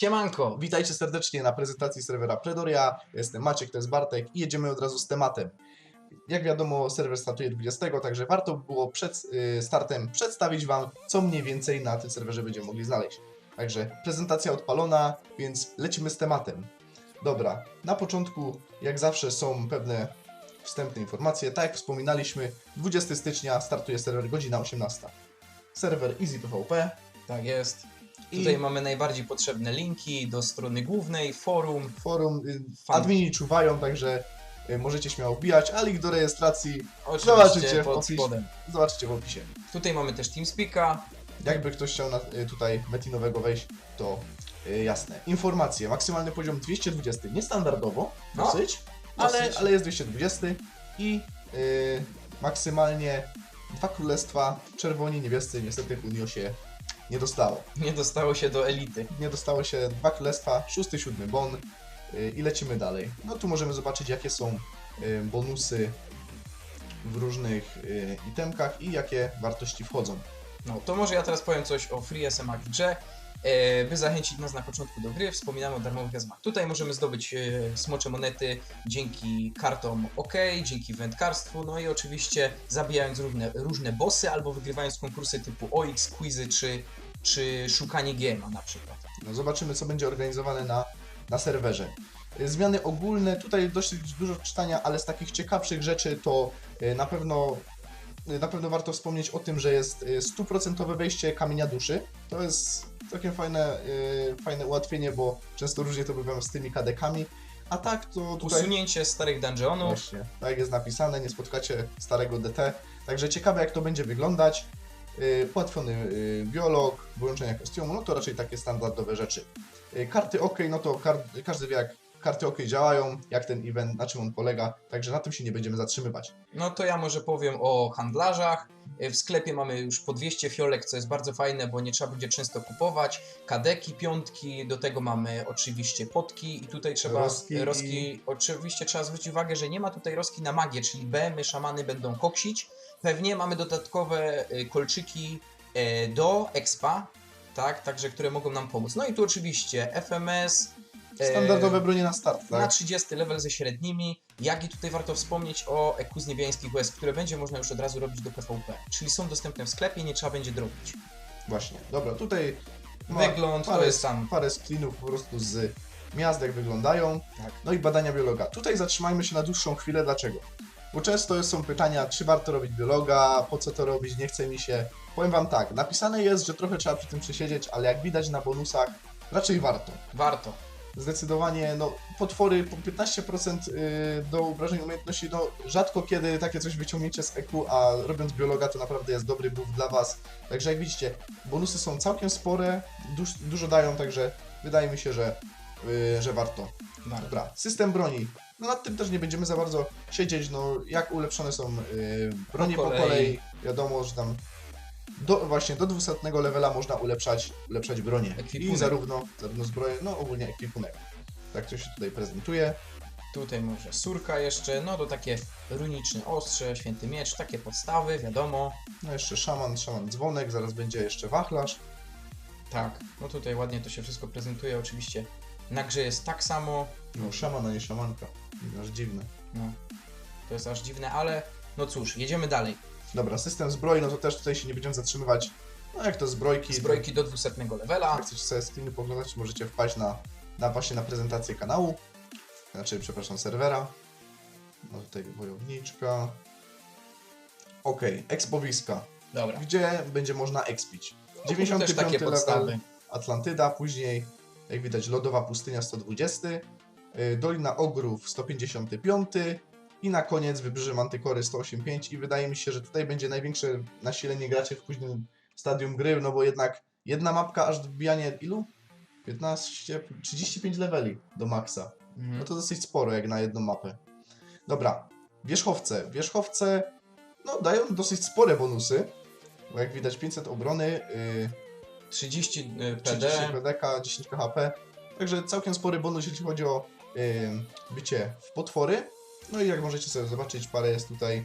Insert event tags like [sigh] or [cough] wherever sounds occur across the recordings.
Siemanko! Witajcie serdecznie na prezentacji serwera Predoria. Jestem Maciek, to jest Bartek i jedziemy od razu z tematem. Jak wiadomo, serwer startuje 20, także warto by było przed y, startem przedstawić Wam, co mniej więcej na tym serwerze będziemy mogli znaleźć. Także prezentacja odpalona, więc lecimy z tematem. Dobra, na początku, jak zawsze, są pewne wstępne informacje. Tak jak wspominaliśmy, 20 stycznia startuje serwer godzina 18. Serwer EasyPVP Tak jest. I Tutaj mamy najbardziej potrzebne linki do strony głównej, forum. forum. y, Fan- Admini czuwają, także y, możecie śmiało wbijać, a link do rejestracji Oczywiście Zobaczycie w pod opisie. spodem. zobaczycie w opisie. Tutaj mamy też TeamSpeaka. Jakby ktoś chciał na, y, tutaj metinowego wejść, to y, jasne. Informacje. Maksymalny poziom 220. Niestandardowo, No, dosyć, ale, dosyć. ale jest 220 i y, maksymalnie dwa królestwa, czerwoni, niebiescy, niestety Unio się nie dostało. Nie dostało się do elity. nie dostało się dwa królestwa, szósty, siódmy bon y, i lecimy dalej. No tu możemy zobaczyć jakie są y, bonusy w różnych y, itemkach i jakie wartości wchodzą. No to może ja teraz powiem coś o Free SMA grze. E, by zachęcić nas na początku do gry, wspominamy o darmowych gazmach. Tutaj możemy zdobyć e, smocze monety dzięki kartom OK, dzięki wędkarstwu, no i oczywiście zabijając różne, różne bossy albo wygrywając konkursy typu OX, quizy czy, czy szukanie GMA na przykład. No zobaczymy co będzie organizowane na, na serwerze. Y, Zmiany ogólne, tutaj dosyć dużo czytania, ale z takich ciekawszych rzeczy to y, na pewno y, na pewno warto wspomnieć o tym, że jest stuprocentowe wejście kamienia duszy. To jest całkiem fajne, fajne ułatwienie, bo często różnie to bywam z tymi kadekami. A tak to tutaj... Usunięcie starych dungeonów, Właśnie, tak jest napisane, nie spotkacie starego DT. Także ciekawe jak to będzie wyglądać. Yy, Ułatwiony yy, biolog, wyłączenie kostiumu, no to raczej takie standardowe rzeczy. Yy, Karty OK, no to każdy wie jak karty OK działają, jak ten event, na czym on polega, także na tym się nie będziemy zatrzymywać. No to ja może powiem o handlarzach. W sklepie mamy już po 200 fiolek, co jest bardzo fajne, bo nie trzeba będzie często kupować. Kadeki, piątki, do tego mamy oczywiście potki i tutaj trzeba Roski roski. Oczywiście trzeba zwrócić uwagę, że nie ma tutaj roski na magię, czyli BM, szamany będą koksić. Pewnie mamy dodatkowe y, kolczyki e, do expa, tak, także które mogą nam pomóc. No i tu oczywiście FMS. E, Standardowe bronie na start, na tak? 30 level ze średnimi, jak i tutaj warto wspomnieć o EQ z niebiańskich łez, które będzie można już od razu robić do PvP, czyli są dostępne w sklepie, nie trzeba będzie drobić. Właśnie, dobra, tutaj Wygląd to parę, jest tam. parę screenów po prostu z miast, jak wyglądają. Tak. No i badania biologa. Tutaj zatrzymajmy się na dłuższą chwilę. Dlaczego? Bo często są pytania, czy warto robić biologa, po co to robić, nie chce mi się. Powiem wam tak, napisane jest, że trochę trzeba przy tym przesiedzieć, ale jak widać na bonusach, raczej warto. Warto. Zdecydowanie, no, potwory po 15% y, do obrażeń umiejętności, no, rzadko kiedy takie coś wyciągniecie z EQ, a robiąc biologa to naprawdę jest dobry buff dla was. Także jak widzicie, bonusy są całkiem spore, duż, dużo dają, także wydaje mi się, że, y, że warto. warto. Dobra, system broni. No nad tym też nie będziemy za bardzo siedzieć, no jak ulepszone są y, bronie Po po kolei. kolei. Wiadomo, że tam do, właśnie do 200 levela można ulepszać, ulepszać bronię. I Ekwipunek. zarówno, zarówno zbroję, no ogólnie ekwipunek. Tak to się tutaj prezentuje. Tutaj może surka jeszcze, no to takie runiczne ostrze, święty miecz, takie podstawy, wiadomo. No jeszcze szaman, szaman dzwonek, zaraz będzie jeszcze wachlarz. Tak, no tutaj ładnie to się wszystko prezentuje, oczywiście na grze jest tak samo, No szaman, a nie szamanka. Aż dziwne. no to jest aż dziwne, ale no cóż, jedziemy dalej. Dobra, system zbroi, no to też tutaj się nie będziemy zatrzymywać. No jak to zbrojki. Zbrojki do 200 levela, Jak chcecie sobie screeny poglądać, możecie wpaść na, na właśnie na prezentację kanału. Znaczy, przepraszam, serwera. No tutaj wojowniczka. Ok, expowiska, dobra. gdzie będzie można expić. No, tu 95 też takie level podstawy. Atlantyda, później jak widać lodowa pustynia 120, y, Dolina Ogrów 155 i na koniec Wybrzeże Mantykory 185 i wydaje mi się, że tutaj będzie największe nasilenie graczy w późnym stadium gry, no bo jednak jedna mapka aż wbijanie ilu? 15, 35 leveli do maksa. Mhm. No to dosyć sporo jak na jedną mapę. Dobra, wierzchowce. Wierzchowce no, dają dosyć spore bonusy, bo jak widać 500 obrony, yy, 30 y, 30 PD, PDK, 10 KHP. Także całkiem spory bonus, jeśli chodzi o y, bycie w potwory. No i jak możecie sobie zobaczyć, parę jest tutaj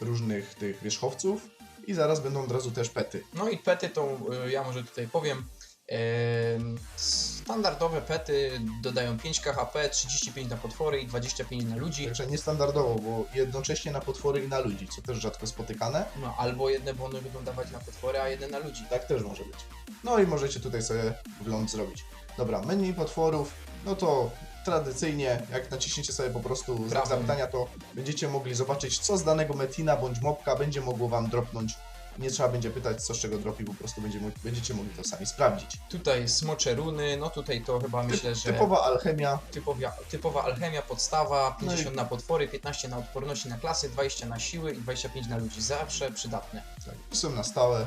różnych tych wierzchowców. I zaraz będą od razu też pety. No i pety to y, ja może tutaj powiem. Em, Standardowe pety dodają 5 KHP, 35 na potwory i 25 na ludzi. Także niestandardowo, bo jednocześnie na potwory i na ludzi, co też rzadko spotykane. No, albo jedne bony będą dawać na potwory, a jedne na ludzi. Tak też może być. No i możecie tutaj sobie wgląd zrobić. Dobra, menu potworów, no to tradycyjnie, jak naciśniecie sobie po prostu znak zapytania, to będziecie mogli zobaczyć, co z danego metina bądź mobka będzie mogło wam dropnąć. Nie trzeba będzie pytać, co z czego dropi, po prostu będzie, będziecie mogli to sami sprawdzić. Tutaj smocze runy, no tutaj to chyba myślę, że Typowa alchemia, typowia, typowa alchemia, podstawa, No i- 50 na potwory, 15 na odporności na klasy, 20 na siły i 25 na ludzi. Zawsze przydatne. tak, i są na stałe.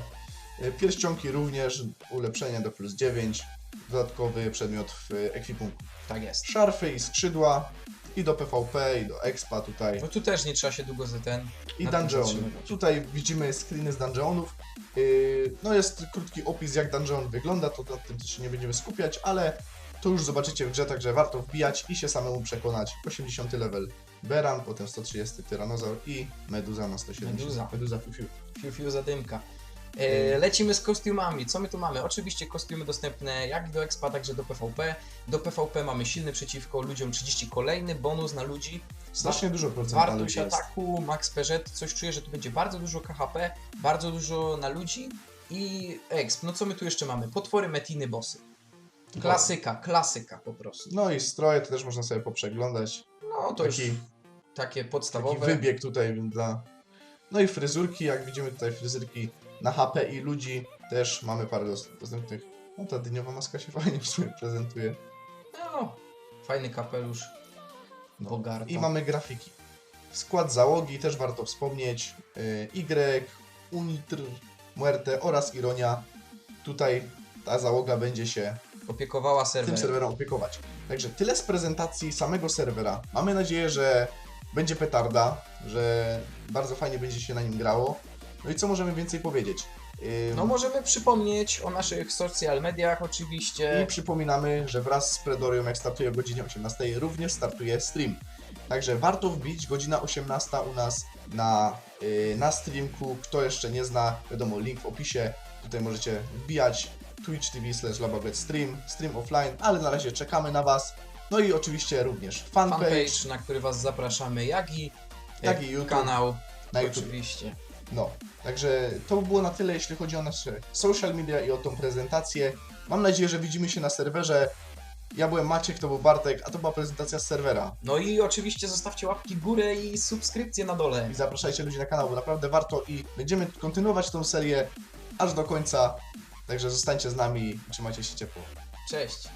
Y, Pierścionki również, ulepszenie do plus 9, dodatkowy przedmiot w ekwipunku. Tak jest. Szarfy i skrzydła, i do PvP, i do expa tutaj. No tu też nie trzeba się długo za ten. I na tym dungeon. zatrzymywać. Tutaj widzimy screeny z dungeonów. Yy, No jest krótki opis jak dungeon wygląda, to nad tym się nie będziemy skupiać, ale to już zobaczycie w grze, także warto wbijać i się samemu przekonać. 80 level Beran, potem 130 Tyrannosaur i Meduza na 170. Meduza. Meduza fiu, fiu. Fiu, fiu, zadymka. E, lecimy z kostiumami. Co my tu mamy? Oczywiście kostiumy dostępne jak do expa, także do PvP. Do PvP mamy silny przeciwko ludziom 30, kolejny bonus na ludzi. Strasznie dużo procent Wartość ataku, max PZ, coś czuję, że tu będzie bardzo dużo KHP, bardzo dużo na ludzi i exp. No co my tu jeszcze mamy? Potwory, metiny, bossy. Klasyka, klasyka po prostu. No i stroje to też można sobie poprzeglądać. No to już Taki, takie taki podstawowe. wybieg tutaj dla... No i fryzurki, jak widzimy tutaj fryzurki na HP i ludzi też mamy parę dos- dostępnych. No ta dyniowa maska się [laughs] fajnie w sumie prezentuje. No, fajny kapelusz. No. I mamy grafiki. Skład załogi też warto wspomnieć. y, Y, Unitr, Muerte oraz Ironia. Tutaj ta załoga będzie się Opiekowała tym serwer. serwerem opiekować. Także tyle z prezentacji samego serwera. Mamy nadzieję, że będzie petarda, że bardzo fajnie będzie się na nim grało. No i co możemy więcej powiedzieć? No możemy przypomnieć o naszych social mediach oczywiście. I przypominamy, że wraz z Predorium, jak startuje o godzinie 18, również startuje stream. Także warto wbić, godzina 18 u nas na, yy, na streamku. Kto jeszcze nie zna, wiadomo, link w opisie. Tutaj możecie wbijać twitch tv slash stream, stream offline, ale na razie czekamy na Was. No i oczywiście również fanpage, fanpage, na który Was zapraszamy, jak i, jak i YouTube, kanał. na YouTube. Oczywiście. No, także to by było na tyle, jeśli chodzi o nasze social media i o tą prezentację. Mam nadzieję, że widzimy się na serwerze. Ja byłem Maciek, to był Bartek, a to była prezentacja z serwera. No i oczywiście zostawcie łapki w górę i subskrypcję na dole. I zapraszajcie ludzi na kanał, bo naprawdę warto i będziemy kontynuować tą serię aż do końca. Także zostańcie z nami i trzymajcie się ciepło. Cześć.